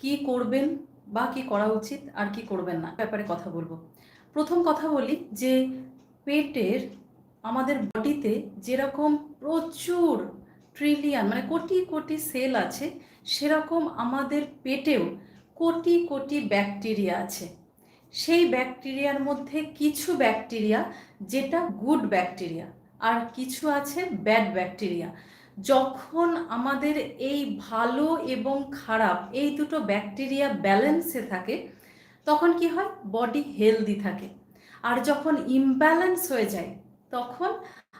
কি করবেন বা কি করা উচিত আর কি করবেন না ব্যাপারে কথা বলব। প্রথম কথা বলি যে পেটের আমাদের বডিতে যেরকম প্রচুর ট্রিলিয়ন মানে কোটি কোটি সেল আছে, সেরকম আমাদের পেটেও কোটি কোটি ব্যাকটেরিয়া আছে। সেই ব্যাকটেরিয়ার মধ্যে কিছু ব্যাকটেরিয়া যেটা গুড ব্যাকটেরিয়া আর কিছু আছে ব্যাড ব্যাকটেরিয়া যখন আমাদের এই ভালো এবং খারাপ এই দুটো ব্যাকটেরিয়া ব্যালেন্সে থাকে, তখন কি হয়? বডি হেলদি থাকে। আর যখন ইমব্যালেন্স হয়ে যায়, তখন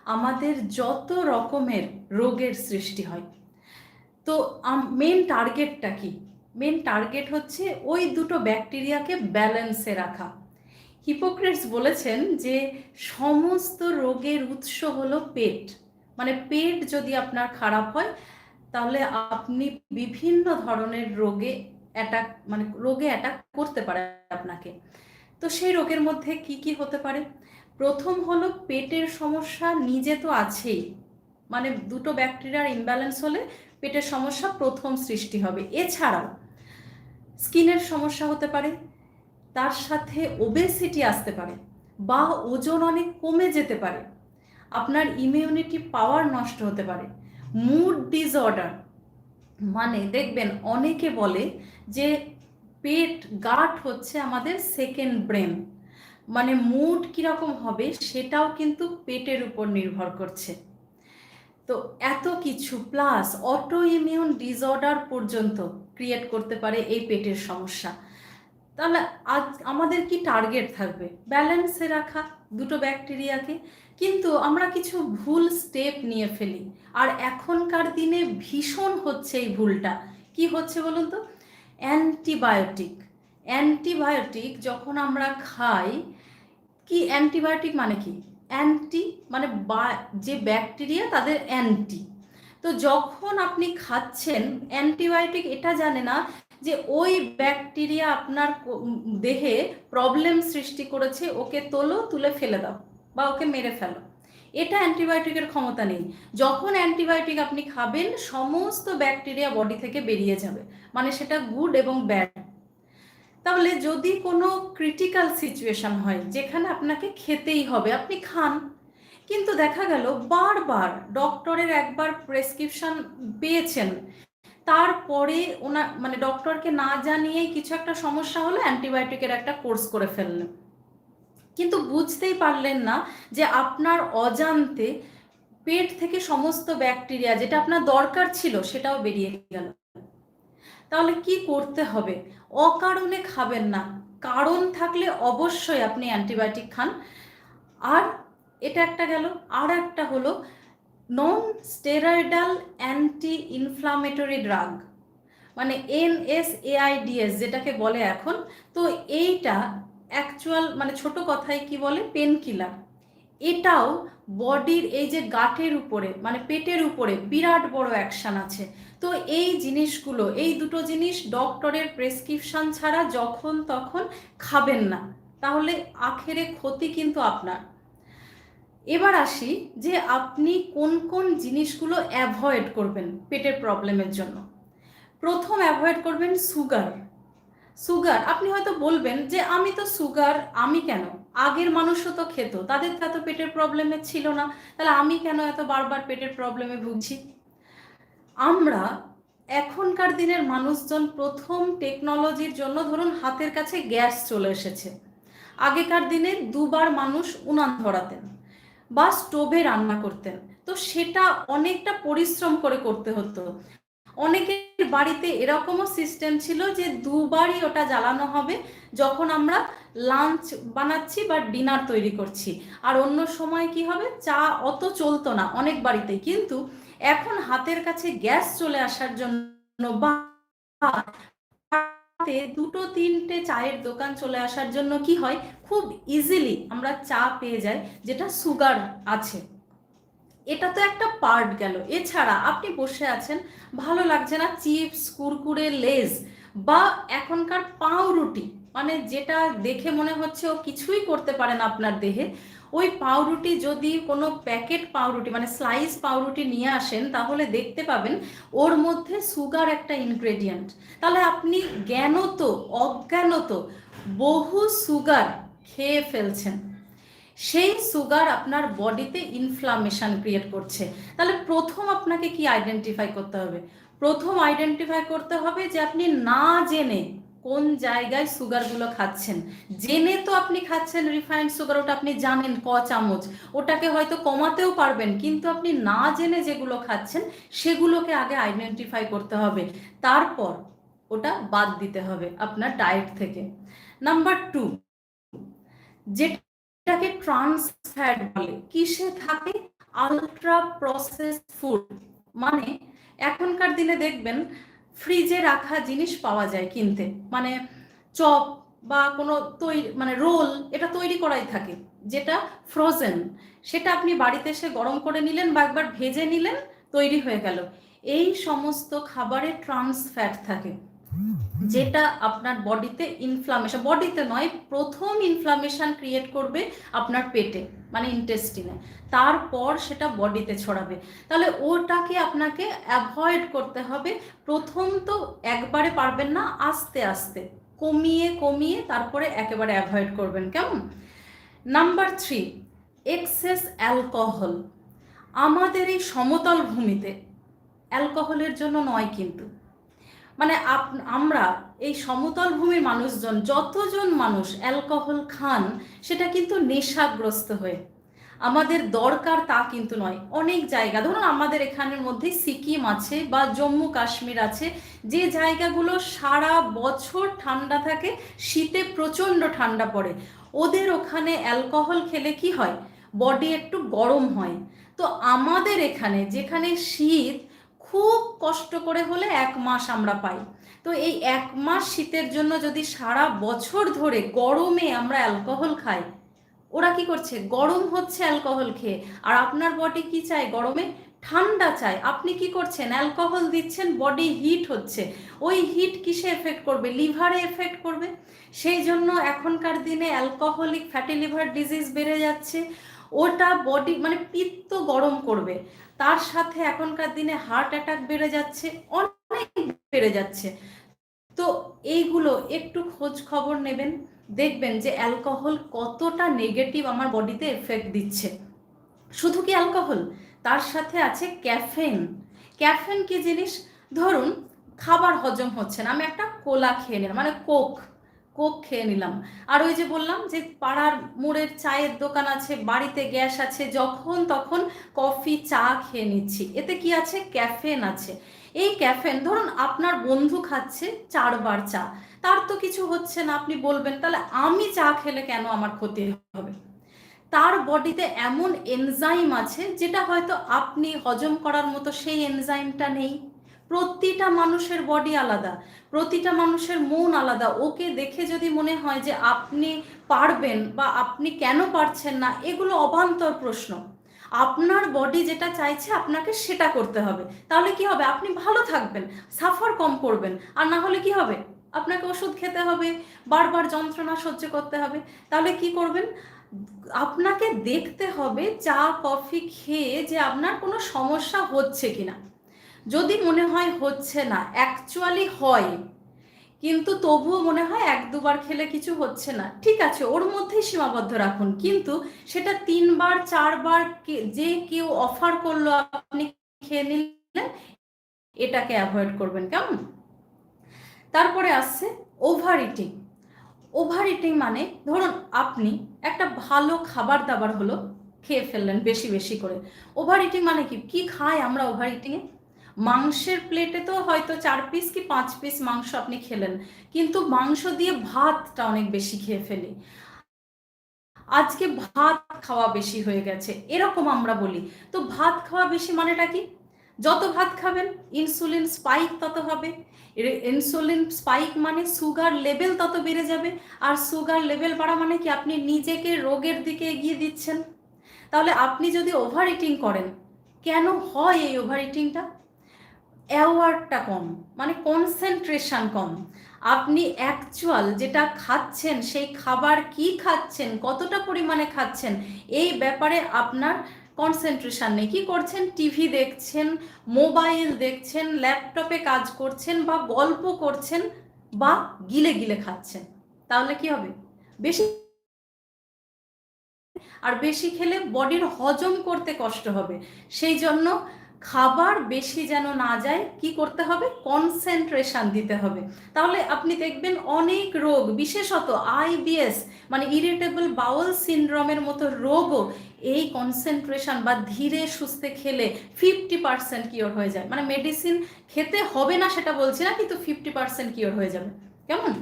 আমাদের যত রকমের রোগের সৃষ্টি হয়। তো মেন টার্গেটটা কি? মেন টার্গেট হচ্ছে ওই দুটো ব্যাকটেরিয়াকে ব্যালেন্সে রাখা। হিপোক্রেটস বলেছেন যে, সমস্ত রোগের উৎস হলো পেট। মানে পেট যদি আপনার খারাপ হয়, তাহলে আপনি বিভিন্ন ধরনের রোগে অ্যাটাক মানে রোগে অ্যাটাক করতে পারে আপনাকে। তো সেই রোগের মধ্যে কি কি হতে পারে? প্রথম হলো পেটের সমস্যা নিজে তো আছেই। মানে দুটো ব্যাকটেরিয়ার ইমব্যালেন্স হলে পেটের সমস্যা প্রথম সৃষ্টি হবে। এছাড়াও স্কিনের সমস্যা হতে পারে, তার সাথে ওবেসিটি আসতে পারে বা ওজন অনেক কমে যেতে পারে। আপনার ইমিউনিটি পাওয়ার নষ্ট হতে পারে। মুড ডিসঅর্ডার মানে দেখবেন অনেকে বলে যে পেট গাট হচ্ছে আমাদের সেকেন্ড ব্রেন মানে মুড কীরকম হবে সেটাও কিন্তু পেটের উপর নির্ভর করছে। তো এত কিছু প্লাস অটো ইমিউন ডিসঅর্ডার পর্যন্ত ক্রিয়েট করতে পারে এই পেটের সমস্যা। তাহলে আজ আমাদের কি টার্গেট থাকবে? ব্যালেন্সে রাখা, দুটো ব্যাকটেরিয়াকে কিন্তু আমরা কিছু ভুল স্টেপ নিয়ে ফেলি। আর এখনকার দিনে ভীষণ হচ্ছে এই ভুলটা। কি হচ্ছে বলুন তো? অ্যান্টিবায়োটিক অ্যান্টিবায়োটিক যখন আমরা খাই, কি অ্যান্টিবায়োটিক মানে কি? অ্যান্টি মানে বা, যে ব্যাকটেরিয়া তাদের অ্যান্টি তো যখন আপনি খাচ্ছেন অ্যান্টিবায়োটিক এটা জানে না যে ওই ব্যাকটেরিয়া আপনার দেহে প্রবলেম সৃষ্টি করেছে, ওকে তোলো, তুলে ফেলে দাও। বা ওকে মেরে ফেলো। এটা অ্যান্টিবায়োটিকের ক্ষমতা নেই। যখন অ্যান্টিবায়োটিক আপনি খাবেন, সমস্ত ব্যাকটেরিয়া বডি থেকে বেরিয়ে যাবে। মানে সেটা গুড এবং ব্যাড। তাহলে যদি কোনো ক্রিটিক্যাল সিচুয়েশন হয়, যেখানে আপনাকে খেতেই হবে, আপনি খান। কিন্তু দেখা গেল, বারবার ডক্টরের একবার প্রেসক্রিপশন পেয়েছেন। তারপরে ওনার মানে ডক্টরকে না জানিয়েই কিছু একটা সমস্যা হলো, অ্যান্টিবায়োটিকের একটা কোর্স করে ফেললেন। কিন্তু বুঝতেই পারলেন না যে আপনার অজান্তে পেট থেকে সমস্ত ব্যাকটেরিয়া যেটা আপনার দরকার ছিল সেটাও বেরিয়ে গেল। তাহলে কি করতে হবে? অকারণে খাবেন না। কারণ থাকলে অবশ্যই আপনি অ্যান্টিবায়োটিক খান। আর এটা একটা গেল, আর একটা হলো non steroidal anti inflammatory drug মানে এনএসএআইডিএস যেটাকে বলে এখন। তো এইটা অ্যাকচুয়াল মানে ছোট কথায় কি বলে? পেন কিলার এটাও বডির এই যে গাটের উপরে মানে পেটের উপরে বিরাট বড় অ্যাকশান আছে। তো এই জিনিসগুলো, এই দুটো জিনিস ডক্টরের প্রেসক্রিপশন ছাড়া যখন তখন খাবেন না। তাহলে আখেরে ক্ষতি কিন্তু আপনার। এবার আসি যে আপনি কোন কোন জিনিসগুলো অ্যাভয়েড করবেন পেটের প্রবলেমের জন্য। প্রথম অ্যাভয়েড করবেন সুগার সুগার আপনি হয়তো বলবেন যে আমি তো সুগার আমি কেন? আগের মানুষও তো খেত, তাদের তো এত পেটের প্রবলেমে ছিল না, তাহলে আমি কেন এত বারবার পেটের প্রবলেমে ভুগছি? আমরা এখনকার দিনের মানুষজন প্রথম টেকনোলজির জন্য ধরুন হাতের কাছে গ্যাস চলে এসেছে। আগেকার দিনে দুবার মানুষ উনান ধরাতেন বা স্টোভে রান্না করতেন, তো সেটা অনেকটা পরিশ্রম করে করতে হতো। অনেকের বাড়িতে এরকমও সিস্টেম ছিল যে দুবারই ওটা জ্বালানো হবে যখন আমরা লাঞ্চ বানাচ্ছি বা ডিনার তৈরি করছি। আর অন্য সময় কি হবে? চা অত চলতো না অনেক বাড়িতে। কিন্তু এখন হাতের কাছে গ্যাস চলে আসার জন্য বা দুটো, তিনটে চায়ের দোকান চলে আসার জন্য কি হয়? খুব ইজিলি আমরা চা পেয়ে যাই যেটা সুগার আছে। এটা তো একটা পার্ট গেল। এছাড়া আপনি বসে আছেন, ভালো লাগছে না চিপস, কুরকুরে, লেজ বা এখনকার পাউরুটি। মানে যেটা দেখে মনে হচ্ছে ও কিছুই করতে পারে না আপনার দেহে। ওই পাউরুটি যদি কোনো প্যাকেট পাউরুটি মানে স্লাইস পাউরুটি নিয়ে আসেন, তাহলে দেখতে পাবেন ওর মধ্যে সুগার একটা ইনগ্রেডিয়েন্ট তাহলে আপনি জ্ঞানত, অজ্ঞানত বহু সুগার খেয়ে ফেলছেন। সেই সুগার আপনার বডিতে ইনফ্লামেশন ক্রিয়েট করছে। তাহলে প্রথম আপনাকে কি আইডেন্টিফাই করতে হবে? প্রথম আইডেন্টিফাই করতে হবে যে আপনি না জেনে কোন জায়গায় সুগারগুলো খাচ্ছেন। জেনে তো আপনি খাচ্ছেন রিফাইন্ড সুগার ওটা আপনি জানেন ক চামচ। ওটাকে হয়তো কমাতেও পারবেন, কিন্তু আপনি না জেনে যেগুলো খাচ্ছেন, সেগুলোকে আগে আইডেন্টিফাই করতে হবে। তারপর ওটা বাদ দিতে হবে আপনার ডায়েট থেকে। নাম্বার টু যেটাকে ট্রান্স ফ্যাট বলে। কিসে থাকে? Ultra process food. মানে এখনকার দিনে দেখবেন, ফ্রিজে রাখা জিনিস পাওয়া যায় কিনতে। মানে চপ বা কোনো তৈরি মানে রোল, এটা তৈরি করাই থাকে, যেটা ফ্রোজেন। সেটা আপনি বাড়িতে এসে গরম করে নিলেন বা একবার ভেজে নিলেন, তৈরি হয়ে গেল। এই সমস্ত খাবারে ট্রান্স ফ্যাট থাকে। যেটা আপনার বডিতে ইনফ্লামেশন বডিতে নয়, প্রথম ইনফ্লামেশন ক্রিয়েট করবে আপনার পেটে মানে ইন্টেস্টিনে তারপর সেটা বডিতে ছড়াবে। তাহলে ওটাকে আপনাকে অ্যাভয়েড করতে হবে। প্রথম তো একবারে পারবেন না, আস্তে আস্তে। কমিয়ে কমিয়ে তারপরে একেবারে অ্যাভয়েড করবেন। কেমন? নাম্বার থ্রি এক্সেস অ্যালকোহল আমাদের এই সমতল ভূমিতে অ্যালকোহলের জন্য নয় কিন্তু। মানে আমরা এই সমতল ভূমির মানুষজন, যতজন মানুষ অ্যালকোহল খান, সেটা কিন্তু নেশাগ্রস্ত হয়ে। আমাদের দরকার তা কিন্তু নয়। অনেক জায়গা, ধরুন আমাদের এখানের মধ্যে সিকিম আছে বা জম্মু কাশ্মীর আছে, যে জায়গাগুলো সারা বছর ঠান্ডা থাকে, শীতে প্রচণ্ড ঠান্ডা পড়ে। ওদের ওখানে অ্যালকোহল খেলে কি হয়? বডি একটু গরম হয়। তো আমাদের এখানে যেখানে শীত খুব কষ্ট করে হলে এক মাস আমরা পাই। তো এই এক মাস শীতের জন্য যদি সারা বছর ধরে গরমে আমরা অ্যালকোহল খাই, ওরা কি করছে? গরম হচ্ছে অ্যালকোহল খেয়ে। আর আপনার বডি কি চায় গরমে? ঠান্ডা চায়। আপনি কি করছেন? অ্যালকোহল দিচ্ছেন, বডি হিট হচ্ছে। ওই হিট কিসে এফেক্ট করবে? লিভারে এফেক্ট করবে? সেই জন্য এখনকার দিনে অ্যালকোহলিক ফ্যাটি লিভার ডিজিজ বেড়ে যাচ্ছে। ওটা বডি মানে পিত্ত গরম করবে। তার সাথে এখনকার দিনে হার্ট অ্যাটাক বেড়ে যাচ্ছে, অনেক বেড়ে যাচ্ছে। তো এইগুলো একটু খোঁজ খবর নেবেন, দেখবেন যে অ্যালকোহল কতটা নেগেটিভ আমার বডিতে এফেক্ট দিচ্ছে। শুধু কি অ্যালকোহল তার সাথে আছে ক্যাফেন ক্যাফেন কি জিনিস? ধরুন, খাবার হজম হচ্ছে না, আমি একটা কোলা খেয়ে নিলাম মানে কোক কোক খেয়ে নিলাম। আর ওই যে বললাম যে পাড়ার মোড়ের চায়ের দোকান আছে, বাড়িতে গ্যাস আছে, যখন তখন কফি, চা খেয়ে নিচ্ছি। এতে কি আছে? ক্যাফেন আছে। এই ক্যাফেন, ধরুন আপনার বন্ধু খাচ্ছে চারবার চা, তার তো কিছু হচ্ছে না, আপনি বলবেন, তাহলে আমি চা খেলে কেন আমার ক্ষতি হবে? তার বডিতে এমন এনজাইম আছে, যেটা হয়তো আপনি হজম করার মতো সেই এনজাইমটা নেই। প্রতিটা মানুষের বডি আলাদা, প্রতিটা মানুষের মন আলাদা। ওকে দেখে যদি মনে হয় যে আপনি পারবেন বা আপনি কেন পারছেন না, এগুলো অবান্তর প্রশ্ন। আপনার বডি যেটা চাইছে আপনাকে সেটা করতে হবে। তাহলে কি হবে? আপনি ভালো থাকবেন সাফার কম করবেন। আর না হলে কি হবে? আপনাকে ওষুধ খেতে হবে, বারবার যন্ত্রণা সহ্য করতে হবে। তাহলে কি করবেন? আপনাকে দেখতে হবে চা, কফি খেয়ে যে আপনার কোনো সমস্যা হচ্ছে কিনা। যদি মনে হয় হচ্ছে না অ্যাকচুয়ালি হয়, কিন্তু তবুও মনে হয় এক দুবার খেলে কিছু হচ্ছে না। ঠিক আছে, ওর মধ্যেই সীমাবদ্ধ রাখুন, কিন্তু সেটা তিনবার, চারবার যে কেউ অফার করল আপনি খেয়ে নিলেন, এটাকে অ্যাভয়েড করবেন, কেমন? তারপরে আসছে ওভার ইটিং ওভার ইটিং মানে ধরুন আপনি একটা ভালো খাবার দাবার হলো, খেয়ে ফেললেন বেশি বেশি করে। ওভার ইটিং মানে কি? কি খায় আমরা ওভার ইটিংয়ে মাংসের প্লেটে তো হয়তো চার পিস কি পাঁচ পিস মাংস আপনি খেলেন, কিন্তু মাংস দিয়ে ভাতটা অনেক বেশি খেয়ে ফেলি। আজকে ভাত খাওয়া বেশি হয়ে গেছে, এরকম আমরা বলি। তো ভাত খাওয়া বেশি মানেটা কি? যত ভাত খাবেন ইনসুলিন স্পাইক তত হবে। ইনসুলিন স্পাইক মানে সুগার লেভেল তত বেড়ে যাবে, আর সুগার লেভেল বাড়া মানে কি? আপনি নিজেকে রোগের দিকে এগিয়ে দিচ্ছেন। তাহলে আপনি যদি ওভার ইটিং করেন, কেন হয় এই ওভার ইটিংটা অ্যাওয়ার্ডটা কম মানে কনসেন্ট্রেশন কম। আপনি অ্যাকচুয়াল যেটা খাচ্ছেন, সেই খাবার কি খাচ্ছেন, কতটা পরিমাণে খাচ্ছেন, এই ব্যাপারে আপনার কনসেন্ট্রেশন নেই। কি করছেন? টিভি দেখছেন মোবাইল দেখছেন ল্যাপটপে কাজ করছেন বা গল্প করছেন বা গিলে গিলে খাচ্ছেন। তাহলে কি হবে? বেশি আর বেশি খেলে বডির হজম করতে কষ্ট হবে। সেই জন্য খাবার বেশি যেন না যায়, কি করতে হবে? কনসেন্ট্রেশন দিতে হবে। তাহলে আপনি দেখবেন অনেক রোগ, বিশেষত আইবিএস মানে ইরিটেবল বাউল সিনড্রোমের মতো রোগও এই কনসেন্ট্রেশন বা ধীরে সুস্থে খেলে ফিফটি পার্সেন্ট কিওর হয়ে যায়। মানে মেডিসিন খেতে হবে না সেটা বলছি না, কিন্তু ফিফটি পার্সেন্ট কিওর হয়ে যাবে। কেমন?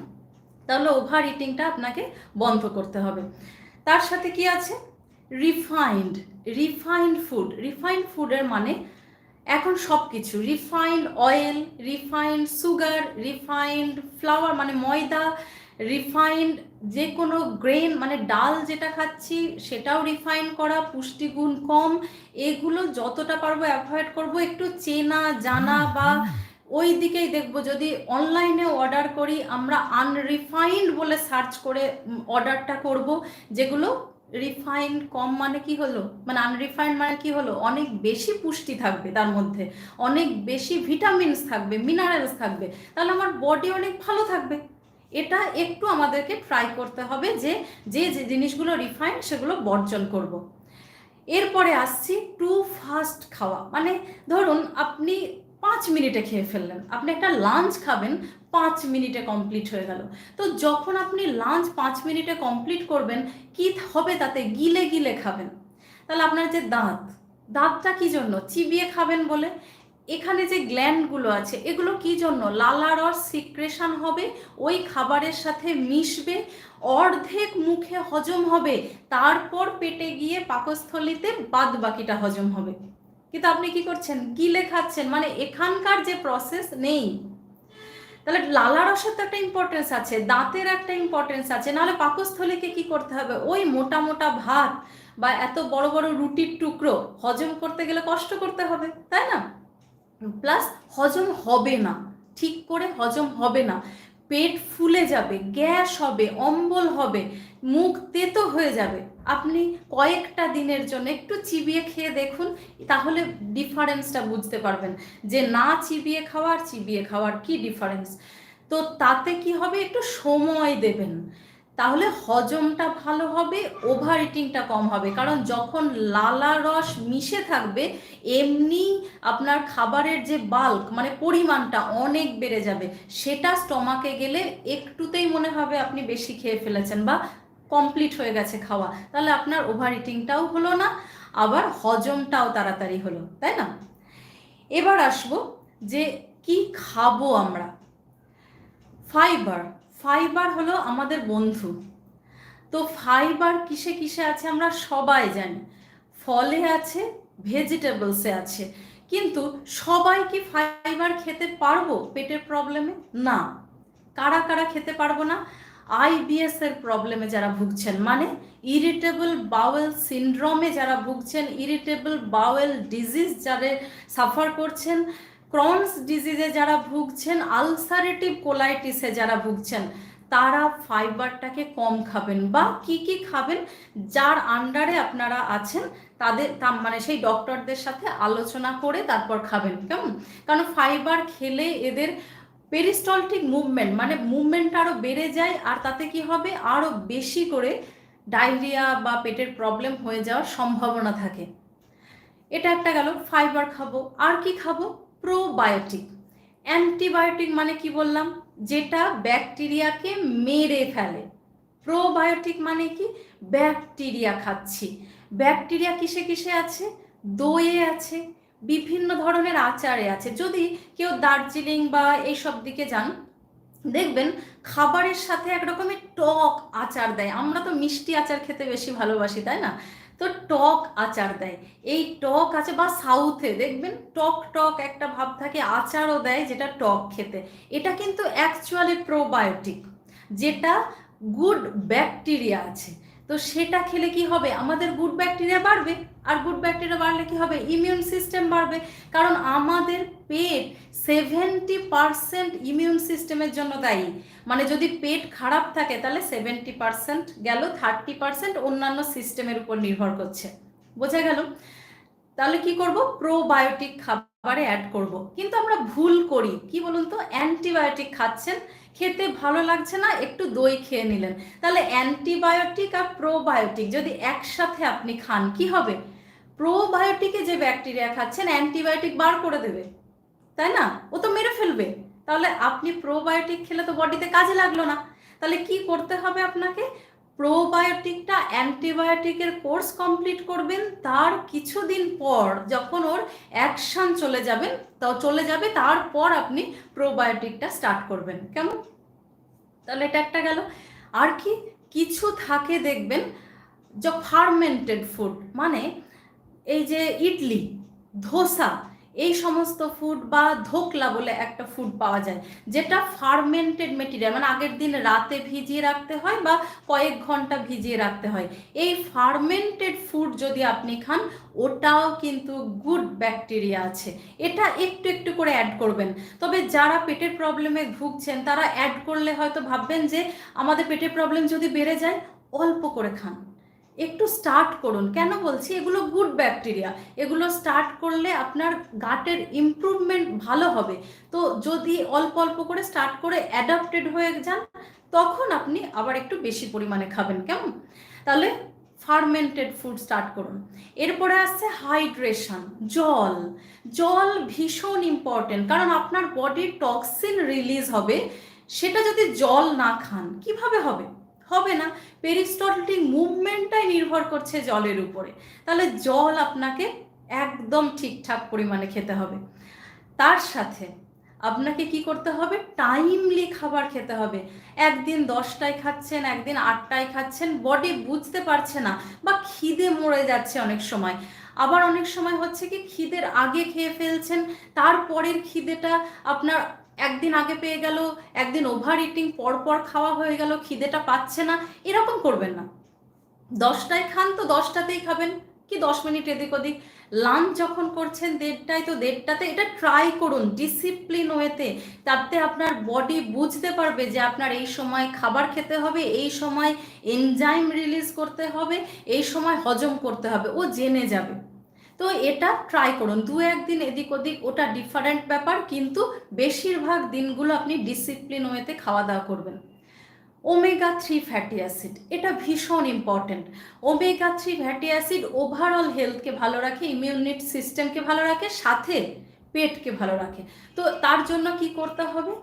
তাহলে ওভার ইটিংটা আপনাকে বন্ধ করতে হবে। তার সাথে কি আছে? রিফাইন্ড রিফাইন্ড ফুড রিফাইন্ড ফুডের মানে এখন সব কিছু refined oil refined sugar refined flour মানে ময়দা রিফাইন্ড যে কোনো গ্রেন মানে ডাল যেটা খাচ্ছি সেটাও রিফাইন করা পুষ্টিগুণ কম। এগুলো যতটা পারব অ্যাভয়েড করব। একটু চেনা জানা বা ওই দিকেই দেখব। যদি অনলাইনে অর্ডার করি আমরা আনরিফাইন্ড বলে সার্চ করে অর্ডারটা করব যেগুলো রিফাইন্ড কম মানে কি হলো? মানে আনরিফাইন্ড মানে কি হলো? অনেক বেশি পুষ্টি থাকবে তার মধ্যে। অনেক বেশি ভিটামিনস থাকবে মিনারেলস থাকবে। তাহলে আমার বডি অনেক ভালো থাকবে। এটা একটু আমাদেরকে ট্রাই করতে হবে যে যে যে জিনিসগুলো রিফাইন্ড সেগুলো বর্জন করব। এরপরে আসছি টু ফাস্ট খাওয়া। মানে ধরুন, আপনি পাঁচ মিনিটে খেয়ে ফেললেন। আপনি একটা লাঞ্চ খাবেন, পাঁচ মিনিটে কমপ্লিট হয়ে গেল। তো যখন আপনি লাঞ্চ পাঁচ মিনিটে কমপ্লিট করবেন, কি হবে তাতে গিলে গিলে খাবেন। তাহলে আপনার যে দাঁত, দাঁতটা কি জন্য? চিবিয়ে খাবেন বলে। এখানে যে গ্ল্যান্ডগুলো আছে, এগুলো কি জন্য? লালা রস সিক্রেশন হবে, ওই খাবারের সাথে মিশবে, অর্ধেক মুখে হজম হবে, তারপর পেটে গিয়ে পাকস্থলিতে বাদ বাকিটা হজম হবে। কিন্তু আপনি কি করছেন? গিলে খাচ্ছেন মানে এখানকার যে প্রসেস নেই। তাহলে লালা রসের তো একটা ইম্পর্টেন্স আছে, দাঁতের একটা ইম্পর্টেন্স আছে, নাহলে পাকস্থলীকে কি করতে হবে? ওই মোটা মোটা ভাত বা এত বড় বড় রুটির টুকরো হজম করতে গেলে কষ্ট করতে হবে, তাই না? প্লাস হজম হবে না, ঠিক করে হজম হবে না। পেট ফুলে যাবে, গ্যাস হবে, অম্বল হবে, মুখ তেতো হয়ে যাবে। আপনি কয়েকটা দিনের জন্য একটু চিবিয়ে খেয়ে দেখুন, তাহলে ডিফারেন্সটা বুঝতে পারবেন যে না চিবিয়ে খাওয়ার চিবিয়ে খাওয়ার কি ডিফারেন্স। তো তাতে কি হবে? একটু সময় দেবেন। তাহলে হজমটা ভালো হবে ওভার ইটিংটা কম হবে। কারণ যখন লালা রস মিশে থাকবে, এমনি আপনার খাবারের যে বাল্ক মানে পরিমাণটা অনেক বেড়ে যাবে। সেটা স্টমাকে গেলে একটুতেই মনে হবে আপনি বেশি খেয়ে ফেলেছেন বা কমপ্লিট হয়ে গেছে খাওয়া। তাহলে আপনার ওভার ইটিংটাও হলো না, আবার হজমটাও তাড়াতাড়ি হলো, তাই না? এবার আসব যে কি খাব আমরা? ফাইবার ফাইবার হলো আমাদের বন্ধু। তো ফাইবার কিসে কিসে আছে আমরা সবাই জানি। ফলে আছে ভেজিটেবলসে আছে। কিন্তু সবাই কি ফাইবার খেতে পারব পেটের প্রবলেমে না। কারা কারা খেতে পারব না? আইবিএস এর প্রবলেমে যারা ভুগছেন। মানে ইরিটেবল বাওয়েল সিন্ড্রোমে যারা ভুগছেন ইরিটেবল বাওয়েল ডিজিজ যারা সাফার করছেন ক্রনস ডিজিজে যারা ভুগছেন আলসারেটিভ কোলাইটিসে যারা ভুগছেন, তারা ফাইবারটাকে কম খাবেন বা কি কি খাবেন যার আন্ডারে আপনারা আছেন, তাদের তা মানে সেই ডক্টরদের সাথে আলোচনা করে তারপর খাবেন, কেমন? কারণ ফাইবার খেলে এদের পেরিস্টলটিক মুভমেন্ট মানে মুভমেন্ট আরও বেড়ে যায় আর তাতে কি হবে? আরও বেশি করে ডায়রিয়া বা পেটের প্রবলেম হয়ে যাওয়ার সম্ভাবনা থাকে। এটা একটা গেল ফাইবার খাব। আর কি খাব? প্রোবায়োটিক। অ্যান্টিবায়োটিক মানে কি বললাম? যেটা ব্যাকটেরিয়াকে মেরে ফেলে। প্রোবায়োটিক মানে কি? ব্যাকটেরিয়া খাচ্ছি। ব্যাকটেরিয়া কিসে কিসে আছে? দইয়ে আছে। বিভিন্ন ধরনের আচারে আছে। যদি কেউ দার্জিলিং বা এইসব দিকে যান, দেখবেন খাবারের সাথে একরকমের টক আচার দেয়। আমরা তো মিষ্টি আচার খেতে বেশি ভালোবাসি, তাই না? তো টক আচার দেয়। এই টক আছে বা সাউথে, দেখবেন টক টক একটা ভাব থাকে, আচারও দেয় যেটা টক খেতে। এটা কিন্তু অ্যাকচুয়ালি প্রোবায়োটিক যেটা গুড ব্যাকটেরিয়া আছে। তো সেটা খেলে কি হবে? আমাদের গুড ব্যাকটেরিয়া বাড়বে, আর গুড ব্যাকটেরিয়া বাড়লে কি হবে? ইমিউন সিস্টেম বাড়বে। কারণ আমাদের পেট সেভেন্টি পারসেন্ট ইমিউন সিস্টেমের জন্য দায়ী। মানে যদি পেট খারাপ থাকে, তাহলে সেভেন্টি পারসেন্ট গেল থার্টি পারসেন্ট অন্যান্য সিস্টেমের উপর নির্ভর করছে। বোঝা গেল? তাহলে কি করব? প্রোবায়োটিক খাবারে অ্যাড করব। কিন্তু আমরা ভুল করি। কি বলুন তো? অ্যান্টিবায়োটিক খাচ্ছেন খেতে ভালো লাগছে না, একটু দই খেয়ে নিলেন। তাহলে অ্যান্টিবায়োটিক আর প্রোবায়োটিক যদি একসাথে আপনি খান, কি হবে? প্রোবায়োটিকে যে ব্যাকটেরিয়া খাচ্ছেন, অ্যান্টিবায়োটিক বার করে দেবে, তাই না? ও তো মেরে ফেলবে। তাহলে আপনি প্রোবায়োটিক খেলে তো বডিতে কাজে লাগল না। তাহলে কি করতে হবে আপনাকে? প্রোবায়োটিকটা অ্যান্টিবায়োটিকের কোর্স কমপ্লিট করবেন, তার কিছুদিন পর যখন ওর অ্যাকশন চলে যাবেন তা চলে যাবে, তারপর আপনি প্রোবায়োটিকটা স্টার্ট করবেন। কেমন? তাহলে এটা একটা গেল। আর কি? কিছু থাকে দেখবেন, যে ফার্মেন্টেড ফুড মানে এই যে ইডলি, ধোসা এই সমস্ত ফুড বা ধোকলা বলে একটা ফুড পাওয়া যায়, যেটা ফার্মেন্টেড মেটেরিয়াল মানে আগের দিন রাতে ভিজিয়ে রাখতে হয় বা কয়েক ঘণ্টা ভিজিয়ে রাখতে হয়। এই ফার্মেন্টেড ফুড যদি আপনি খান, ওটাও কিন্তু গুড ব্যাকটেরিয়া আছে। এটা একটু একটু করে অ্যাড করবেন। তবে যারা পেটের প্রবলেমে ভুগছেন, তারা অ্যাড করলে হয়তো ভাববেন যে, আমাদের পেটের প্রবলেম যদি বেড়ে যায়, অল্প করে খান। একটু স্টার্ট করুন। কেন বলছি? এগুলো গুড ব্যাকটেরিয়া এগুলো স্টার্ট করলে আপনার গাটের ইমপ্রুভমেন্ট ভালো হবে। তো যদি অল্প অল্প করে স্টার্ট করে অ্যাডাপ্টেড হয়ে যান, তখন আপনি আবার একটু বেশি পরিমাণে খাবেন। কেমন? তাহলে ফার্মেন্টেড ফুড স্টার্ট করুন। এরপরে আসছে হাইড্রেশন জল। জল ভীষণ ইম্পর্টেন্ট কারণ আপনার বডির টক্সিন রিলিজ হবে। সেটা যদি জল না খান, কীভাবে হবে? হবে না। পেরিস্টলটিক মুভমেন্টটাই নির্ভর করছে জলের উপরে। তাহলে জল আপনাকে একদম ঠিকঠাক পরিমাণে খেতে হবে। তার সাথে আপনাকে কি করতে হবে? টাইমলি খাবার খেতে হবে। একদিন দশটায় খাচ্ছেন, একদিন আটটায় খাচ্ছেন বডি বুঝতে পারছে না বা খিদে মরে যাচ্ছে অনেক সময়। আবার অনেক সময় হচ্ছে কি, খিদের আগে খেয়ে ফেলছেন, তারপরের খিদেটা আপনার একদিন আগে পেয়ে গেল, একদিন ওভার ইটিং পরপর খাওয়া হয়ে গেল, খিদেটা পাচ্ছে না, এরকম করবেন না। দশটায় খান তো দশটাতেই খাবেন, কি দশ মিনিট এদিক ওদিক। লাঞ্চ যখন করছেন দেড়টায়, তো দেড়টাতে এটা ট্রাই করুন ডিসিপ্লিন ওয়েতে। তাতে আপনার বডি বুঝতে পারবে যে আপনার এই সময় খাবার খেতে হবে, এই সময় এনজাইম রিলিজ করতে হবে, এই সময় হজম করতে হবে, ও জেনে যাবে। তো এটা ট্রাই করুন। দু একদিন এদিক ওদিক ওটা ডিফারেন্ট ব্যাপার, কিন্তু বেশিরভাগ দিনগুলো আপনি ডিসিপ্লিন ওয়েতে খাওয়া দাওয়া করবেন। ওমেগা থ্রি ফ্যাটি অ্যাসিড এটা ভীষণ important omega three fatty acid overall হেলথকে ভালো রাখে ইমিউনিট সিস্টেমকে ভালো রাখে, সাথে পেটকে ভালো রাখে। তো তার জন্য কি করতে হবে?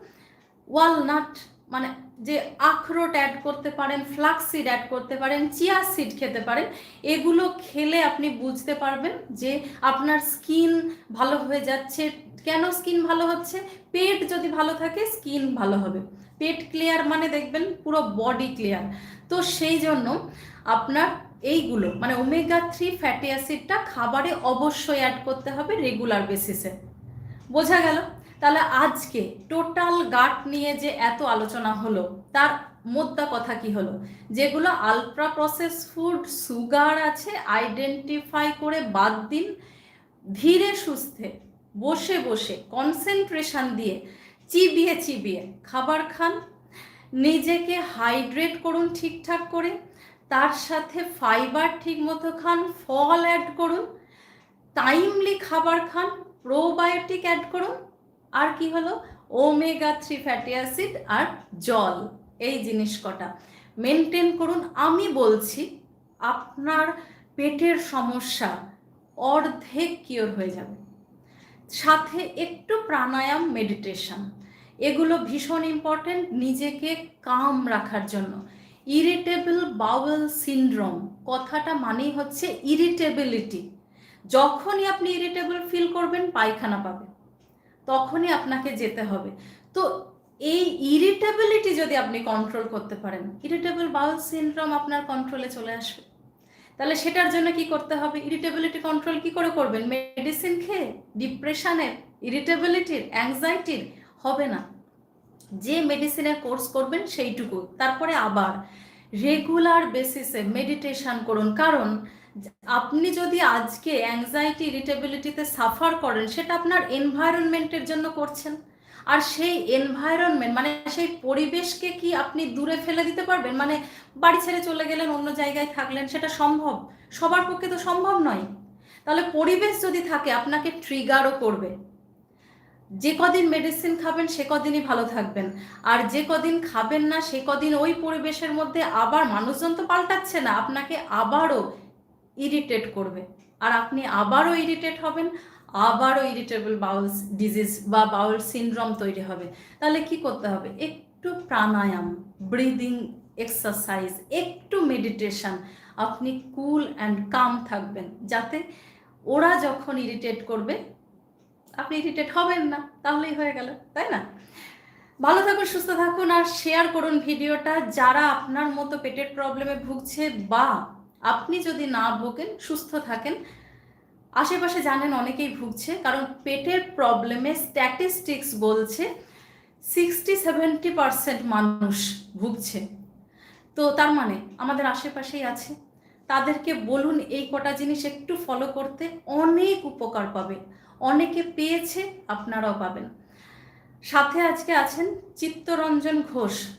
ওয়ালনাট মানে যে আখরোট অ্যাড করতে পারেন ফ্লাক্সিড অ্যাড করতে পারেন চিয়া সিড খেতে পারেন, এগুলো খেলে আপনি বুঝতে পারবেন যে আপনার স্কিন ভালো হয়ে যাচ্ছে। কেন স্কিন ভালো হচ্ছে? পেট যদি ভালো থাকে স্কিন ভালো হবে। পেট ক্লিয়ার মানে দেখবেন পুরো বডি ক্লিয়ার তো সেই জন্য আপনার এইগুলো মানে ওমেগা থ্রি ফ্যাটি অ্যাসিডটা খাবারে অবশ্যই অ্যাড করতে হবে রেগুলার বেসিসে বোঝা গেল? তাহলে আজকে টোটাল গাট নিয়ে যে এত আলোচনা হলো, তার মোদ্দা কথা কি হলো? যেগুলো আলট্রা প্রসেস ফুড সুগার আছে আইডেন্টিফাই করে বাদ দিন, ধীরে সুস্থে বসে বসে কনসেন্ট্রেশন দিয়ে চিবিয়ে চিবিয়ে খাবার খান, নিজেকে হাইড্রেট করুন ঠিকঠাক করে, তার সাথে ফাইবার ঠিক মতো খান, ফল অ্যাড করুন টাইমলি খাবার খান প্রোবায়োটিক অ্যাড করুন আর কি হলো? ওমেগা থ্রি ফ্যাটি অ্যাসিড আর জল, এই জিনিস কটা। মেনটেন করুন, আমি বলছি আপনার পেটের সমস্যা অর্ধেক কিওর হয়ে যাবে। সাথে একটু প্রাণায়াম মেডিটেশন এগুলো ভীষণ ইম্পর্টেন্ট নিজেকে কাম রাখার জন্য। ইরিটেবল বাউল সিনড্রোম কথাটা মানেই হচ্ছে ইরিটেবিলিটি যখনই আপনি ইরিটেবল ফিল করবেন, পায়খানা পাবে। তখনই আপনাকে যেতে হবে। তো এই ইরিটেবিলিটি যদি আপনি কন্ট্রোল করতে পারেন ইরিটেবল বাউল সিনড্রোম আপনার কন্ট্রোলে চলে আসবে। তাহলে সেটার জন্য কি করতে হবে? ইরিটেবিলিটি কন্ট্রোল কি করে করবেন? মেডিসিন খেয়ে ডিপ্রেশনের ইরিটেবিলিটির অ্যাংজাইটির হবে না। যে মেডিসিনের কোর্স করবেন সেইটুকু। তারপরে আবার রেগুলার বেসিসে মেডিটেশন করুন। কারণ আপনি যদি আজকে অ্যাংজাইটি ইরিটেবিলিটিতে সাফার করেন, সেটা আপনার এনভায়রনমেন্টের জন্য করছেন। আর সেই এনভায়রনমেন্ট মানে সেই পরিবেশকে কি আপনি দূরে ফেলে দিতে পারবেন? মানে বাড়ি ছেড়ে চলে গেলেন, অন্য জায়গায় থাকলেন, সেটা সম্ভব? সবার পক্ষে তো সম্ভব নয়। তাহলে পরিবেশ যদি থাকে, আপনাকে ট্রিগারও করবে। যে কদিন মেডিসিন খাবেন, সে কদিনই ভালো থাকবেন। আর যে কদিন খাবেন না, সে কদিন ওই পরিবেশের মধ্যে আবার মানুষজন তো পাল্টাচ্ছে না, আপনাকে আবারও ইরিটেট করবে। আর আপনি আবারও ইরিটেট হবেন, আবারও ইরিটেবল বাউল ডিজিজ বা বাউল সিনড্রোম তৈরি হবে। তাহলে কি করতে হবে? একটু প্রাণায়াম ব্রিদিং এক্সারসাইজ একটু মেডিটেশন আপনি কুল অ্যান্ড কাম থাকবেন। যাতে ওরা যখন ইরিটেট করবে, আপনি ইরিটেট হবেন না, তাহলেই হয়ে গেল, তাই না? ভালো থাকুন, সুস্থ থাকুন আর শেয়ার করুন ভিডিওটা। যারা আপনার মতো পেটের প্রবলেমে ভুগছে বা আপনি যদি না ভোগেন, সুস্থ থাকেন, আশেপাশে জানেন অনেকেই ভুগছে, কারণ পেটের প্রবলেমে স্ট্যাটিস্টিক্স বলছে সিক্সটি সেভেন্টি পারসেন্ট মানুষ ভুগছে। তো তার মানে আমাদের আশেপাশেই আছে। তাদেরকে বলুন এই কটা জিনিস একটু ফলো করতে অনেক উপকার পাবে। অনেকে পেয়েছে, আপনারাও পাবেন। সাথে আজকে আছেন চিত্তরঞ্জন ঘোষ।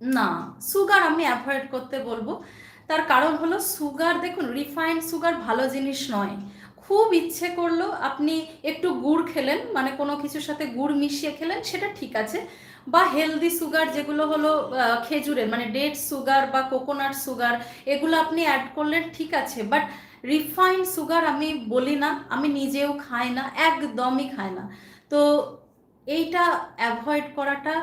না সুগার আমি অ্যাভয়েড করতে বলব। তার কারণ হলো সুগার দেখুন রিফাইন্ড সুগার ভালো জিনিস নয়। খুব ইচ্ছে করল আপনি একটু গুড় খেলেন মানে কোনো কিছুর সাথে গুড় মিশিয়ে খেলেন, সেটা ঠিক আছে। বা হেলদি সুগার যেগুলো হলো খেজুরের মানে ডেট সুগার বা কোকোনাট সুগার এগুলো আপনি অ্যাড করলেন, ঠিক আছে। বাট রিফাইন্ড সুগার আমি বলি না, আমি নিজেও খাই না, একদমই খাই না। তো এইটা অ্যাভয়েড করাটা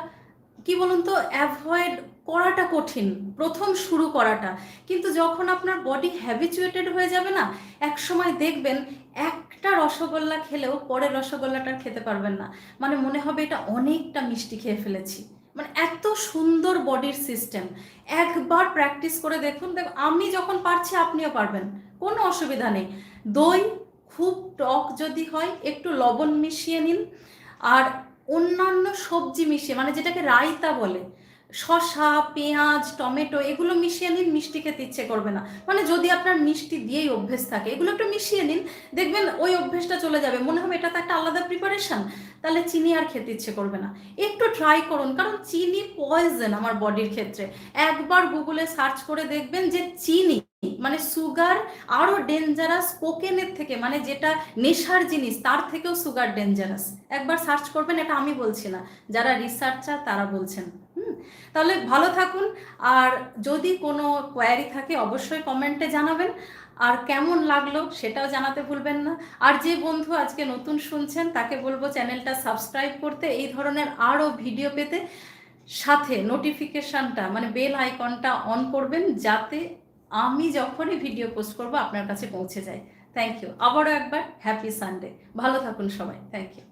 কি বলুন তো অ্যাভয়েড করাটা কঠিন, প্রথম শুরু করাটা। কিন্তু যখন আপনার বডি হ্যাবিচুয়েটেড হয়ে যাবে না এক সময় দেখবেন একটা রসগোল্লা খেলেও পরে রসগোল্লাটা খেতে পারবেন না। মানে মনে হবে এটা অনেকটা মিষ্টি খেয়ে ফেলেছি। মানে এত সুন্দর বডির সিস্টেম একবার প্র্যাকটিস করে দেখুন, দেখ, আমি যখন পারছি আপনিও পারবেন, কোনো অসুবিধা নেই। দই, খুব টক যদি হয়, একটু লবণ মিশিয়ে নিন। আর অন্যান্য সবজি মিশিয়ে মানে যেটাকে রায়তা বলে শশা পেঁয়াজ, টমেটো, এগুলো মিশিয়ে নিন, মিষ্টি খেতে ইচ্ছে করবে না। মানে যদি আপনার মিষ্টি দিয়েই অভ্যেস থাকে, এগুলো একটু মিশিয়ে নিন, দেখবেন ওই অভ্যেসটা চলে যাবে। মনে হবে এটা তো একটা আলাদা প্রিপারেশন তাহলে চিনি আর খেতে ইচ্ছে করবে না। একটু ট্রাই করুন, কারণ চিনি পয়জন আমার বডির ক্ষেত্রে। একবার গুগলে সার্চ করে দেখবেন যে চিনি মানে সুগার আরও ডেঞ্জারাস কোকেনের থেকে মানে যেটা নেশার জিনিস, তার থেকেও সুগার ডেঞ্জারাস একবার সার্চ করবেন, এটা আমি বলছি না। যারা রিসার্চার তারা বলছেন। হুম? তাহলে ভালো থাকুন। আর যদি কোনো কোয়ারি থাকে, অবশ্যই কমেন্টে জানাবেন। আর কেমন লাগল, সেটাও জানাতে ভুলবেন না। আর যে বন্ধু আজকে নতুন শুনছেন, তাকে বলব চ্যানেলটা সাবস্ক্রাইব করতে। এই ধরনের আরও ভিডিও পেতে সাথে নোটিফিকেশানটা মানে বেল আইকনটা অন করবেন, যাতে আমি যখনই ভিডিও পোস্ট করব, আপনার কাছে পৌঁছে যায়। থ্যাংক ইউ আবারও একবার হ্যাপি সানডে ভালো থাকুন সবাই. Thank you